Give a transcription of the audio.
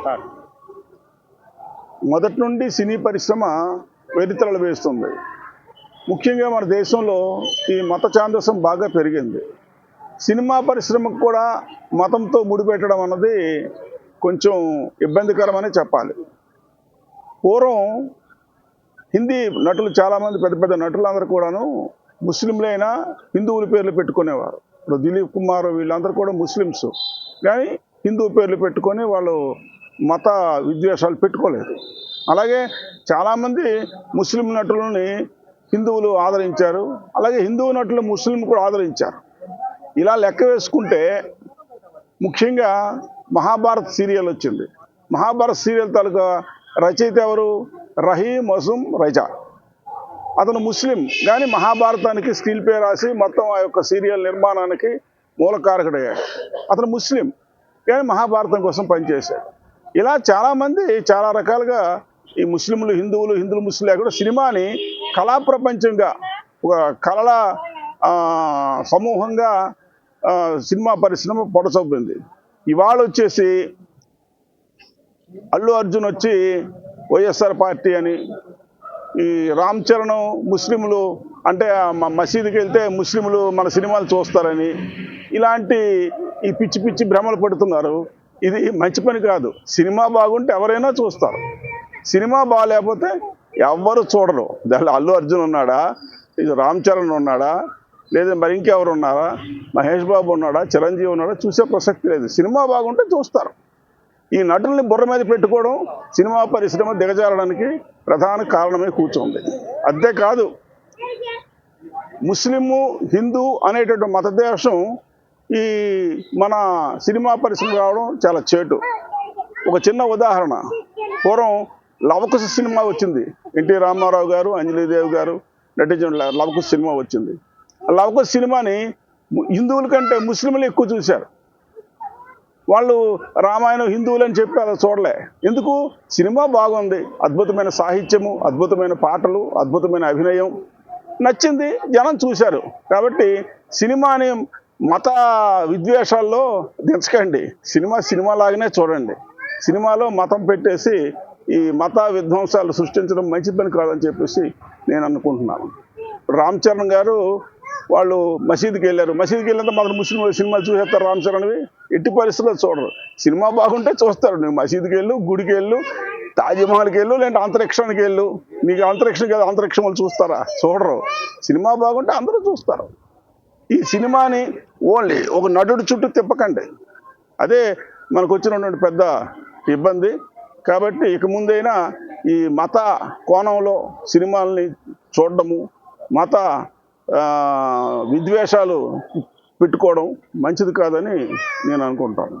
Start. మొదటి నుండి సినీ పరిశ్రమ వెరితలలు వేస్తుంది. ముఖ్యంగా మన దేశంలో ఈ మత చాందసం బాగా పెరిగింది. సినిమా పరిశ్రమకు కూడా మతంతో ముడిపెట్టడం అన్నది కొంచెం ఇబ్బందికరమని చెప్పాలి. పూర్వం హిందీ నటులు చాలామంది పెద్ద పెద్ద నటులందరూ కూడాను ముస్లింలైనా హిందువుల పేర్లు పెట్టుకునేవారు. ఇప్పుడు దిలీప్ కుమార్ వీళ్ళందరూ కూడా ముస్లిమ్స్. కానీ హిందూ పేర్లు పెట్టుకొని వాళ్ళు మత విద్వేషాలు పెట్టుకోలేదు. అలాగే చాలామంది ముస్లిం నటులని హిందువులు ఆదరించారు. అలాగే హిందువు నటులు ముస్లిం కూడా ఆదరించారు. ఇలా లెక్క వేసుకుంటే ముఖ్యంగా మహాభారత్ సీరియల్ వచ్చింది. మహాభారత్ సీరియల్ తాలూకా రచయిత ఎవరు? రహీం మసూమ్ రజా. అతను ముస్లిం కానీ మహాభారతానికి స్క్రీన్ పే రాసి మొత్తం ఆ యొక్క సీరియల్ నిర్మాణానికి మూలకారకుడయ్యాడు. అతను ముస్లిం కానీ మహాభారతం కోసం పనిచేశాడు. ఇలా చాలామంది చాలా రకాలుగా ఈ ముస్లింలు హిందువులు హిందువులు ముస్లింలు కూడా సినిమాని కళా ప్రపంచంగా ఒక కళల సమూహంగా సినిమా పరిశ్రమ పొడసొప్పింది. ఇవాళ వచ్చేసి అల్లు అర్జున్ వచ్చి వైఎస్ఆర్ పార్టీ అని ఈ రామ్ చరణ్ ముస్లింలు అంటే మసీదుకి వెళ్తే ముస్లింలు మన సినిమాలు చూస్తారని ఇలాంటి ఈ పిచ్చి పిచ్చి భ్రమలు పడుతున్నారు. ఇది మంచి పని కాదు. సినిమా బాగుంటే ఎవరైనా చూస్తారు. సినిమా బాగాలేకపోతే ఎవ్వరు చూడరు. దాంట్లో అల్లు అర్జున్ ఉన్నాడా? ఇది రామ్ చరణ్ ఉన్నాడా? లేదా మరి ఇంకెవరు ఉన్నారా? మహేష్ బాబు ఉన్నాడా? చిరంజీవి ఉన్నాడా? చూసే ప్రసక్తి లేదు. సినిమా బాగుంటే చూస్తారు. ఈ నటుల్ని బుర్ర మీద పెట్టుకోవడం సినిమా పరిశ్రమ దిగజారడానికి ప్రధాన కారణమే కూర్చోంది. అంతేకాదు ముస్లిము హిందూ అనేటువంటి మతదేశం ఈ మన సినిమా పరిశ్రమ రావడం చాలా చేటు. ఒక చిన్న ఉదాహరణ. పూర్వం లవకుశ సినిమా వచ్చింది. ఎన్టీ రామారావు గారు అంజలీదేవి గారు నటించిన లవకుశ సినిమా వచ్చింది. ఆ లవకుశ సినిమాని హిందువుల కంటే ముస్లింలు ఎక్కువ చూశారు. వాళ్ళు రామాయణం హిందువులు అని చెప్పి అలా చూడలే. ఎందుకు? సినిమా బాగుంది. అద్భుతమైన సాహిత్యము అద్భుతమైన పాటలు అద్భుతమైన అభినయం. నచ్చింది జనం చూశారు. కాబట్టి సినిమాని మత విద్వేషాల్లో దించకండి సినిమా సినిమా లాగానే చూడండి. సినిమాలో మతం పెట్టేసి ఈ మత విధ్వంసాలు సృష్టించడం మంచి పని కాదని చెప్పేసి నేను అనుకుంటున్నాను. రామ్ చరణ్ గారు వాళ్ళు మసీదుకి వెళ్ళారు. మసీద్కి వెళ్ళినంత మాత్రం ముస్లిం సినిమాలు చూసేస్తారు రామ్ చరణ్వి ఎట్టి పరిస్థితుల్లో చూడరు. సినిమా బాగుంటే చూస్తారు. నువ్వు మసీద్కి వెళ్ళు గుడికి వెళ్ళు తాజ్మహల్కి వెళ్ళు లేదంటే అంతరిక్షానికి వెళ్ళు. నీకు అంతరిక్షం కదా అంతరిక్షం వాళ్ళు చూస్తారా? చూడరు. సినిమా బాగుంటే అందరూ చూస్తారు. ఈ సినిమాని ఓన్లీ ఒక నటుడు చుట్టూ తిప్పకండి. అదే మనకు వచ్చినటువంటి పెద్ద ఇబ్బంది. కాబట్టి ఇక ముందైనా ఈ మత కోణంలో సినిమాల్ని చూడడము మత విద్వేషాలు పెట్టుకోవడం మంచిది కాదని నేను అనుకుంటాను.